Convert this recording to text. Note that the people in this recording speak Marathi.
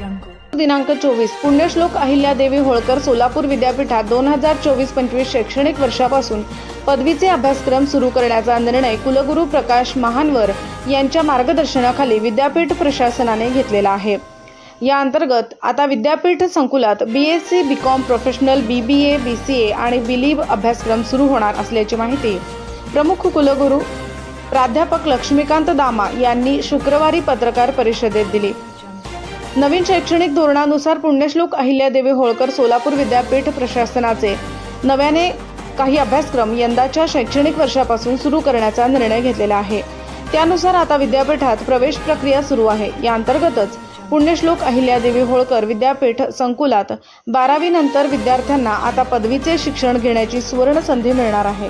दिनांक चोवीस पुण्यश्लोक अहिल्यादेवी होळकर सोलापूर विद्यापीठात दोन हजार चोवीस पंचवीस शैक्षणिक वर्षापासून पदवीचे अभ्यासक्रम सुरू करण्याचा निर्णय कुलगुरू प्रकाश महानवर यांच्या मार्गदर्शनाखाली विद्यापीठ प्रशासनाने घेतलेला आहे. या अंतर्गत आता विद्यापीठ संकुलात B S C B com professional B B A B C A आणि बिलीव अभ्यासक्रम सुरू होणार असल्याची माहिती प्रमुख कुलगुरू प्राध्यापक लक्ष्मीकांत दामा यांनी शुक्रवारी पत्रकार परिषदेत दिली. नवीन शैक्षणिक धोरणानुसार पुण्यश्लोक अहिल्यादेवी होळकर सोलापूर विद्यापीठ प्रशासनाचे. नव्याने काही अभ्यासक्रम यंदाच्या शैक्षणिक वर्षापासून सुरू करण्याचा निर्णय घेतलेला आहे. त्यानुसार आता विद्यापीठात प्रवेश प्रक्रिया सुरू आहे. या अंतर्गतच पुण्यश्लोक अहिल्यादेवी होळकर विद्यापीठ संकुलात बारावी नंतर विद्यार्थ्यांना आता पदवीचे शिक्षण घेण्याची सुवर्ण संधी मिळणार आहे.